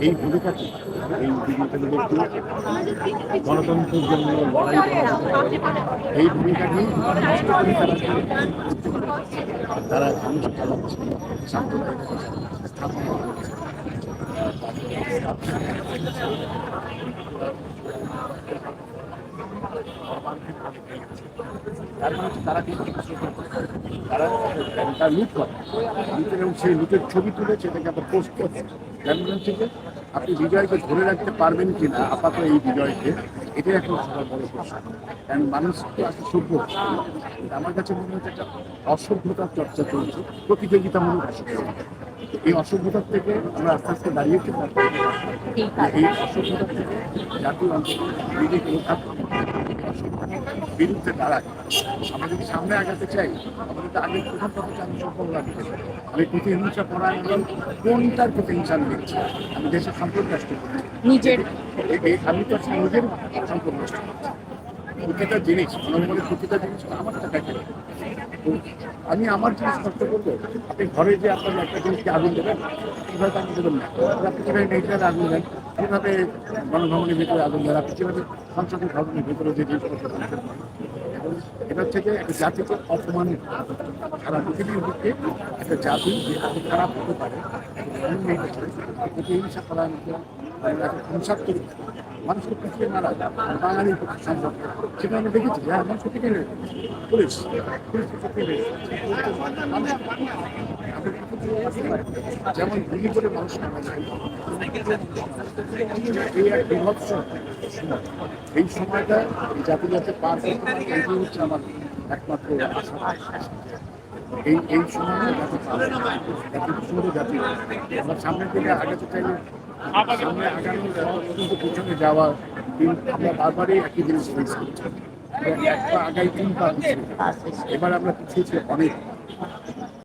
এই ভূমিকাটি এই গণতন্ত্রের জন্য লড়াই এই ভূমিকাটি তারা ধ্বংস চালাচ্ছে সাম্প্রদায়িকতা স্থাপন মানে ছবি তুলে পোস্ট আপনি বিজয়কে ধরে রাখতে পারবেন কিনা আপাতত এই বিজয়কে এটাই এখন সবার বড় প্রশ্ন মানুষ তো আসলে সভ্য আমার কাছে মনে হচ্ছে একটা অসভ্যতার চর্চা চলছে প্রতিযোগিতামূলক অসভ্যতা এই অসভ্যতার থেকে আমরা আস্তে আস্তে দাঁড়িয়েছি এই অসভ্যতার থেকে জাতীয় অন্তত নিজেকে রক্ষা বিরুদ্ধে দাঁড়ায়। আমরা যদি সামনে আগাতে চাই আমাদের তো আগে প্রথম কথা আমি সফল চাই। আমি প্রতিহিংসা পরায়ণ কোনটার প্রতিহিংসা আমি দেখছি? আমি দেশের সম্পর্ক নষ্ট করছি। নিজের। আমি তো নিজের সম্পর্ক নষ্ট করছি। প্রতিটা জিনিস জনগণের প্রতিটা জিনিস আমার টাকা কেনা আমি আমার জিনিস নষ্ট করব, আপনি ঘরে যে আপনার একটা জিনিসকে আগুন দেবেন, কীভাবে আপনি দেবেন না? আপনি কীভাবে নেচারে আগুন দেন? কীভাবে গণভবনের ভিতরে আগুন দেন? আপনি কীভাবে সংসদের ভবনের ভিতরে যে জিনিসপত্র। এবং এটার থেকে একটা জাতিকে অপমান সারা পৃথিবীর বুকে একটা জাতি যে এত খারাপ হতে পারে এত অন্যায় হতে মানুষকে পিছিয়ে মারা বাঙালির প্রতি সম্পর্ক সেটা আমরা দেখেছি হ্যাঁ মানুষকে পিছিয়ে। পুলিশ। যেমন গুলি করে মানুষ এই এক বিভৎস এই সময়টা জাতি যাতে পার করতে হচ্ছে আমার একমাত্র এই এই সময় জাতি এত সুন্দর জাতি। আমরা সামনের দিকে আগাতে চাইলে সামনে যাওয়া পর্যন্ত পিছনে যাওয়া দিন আমরা বারবারই একই জিনিস ফেস করছি। একটা আগাই তিন পা পিছিয়ে। এবার আমরা পিছিয়েছি অনেক।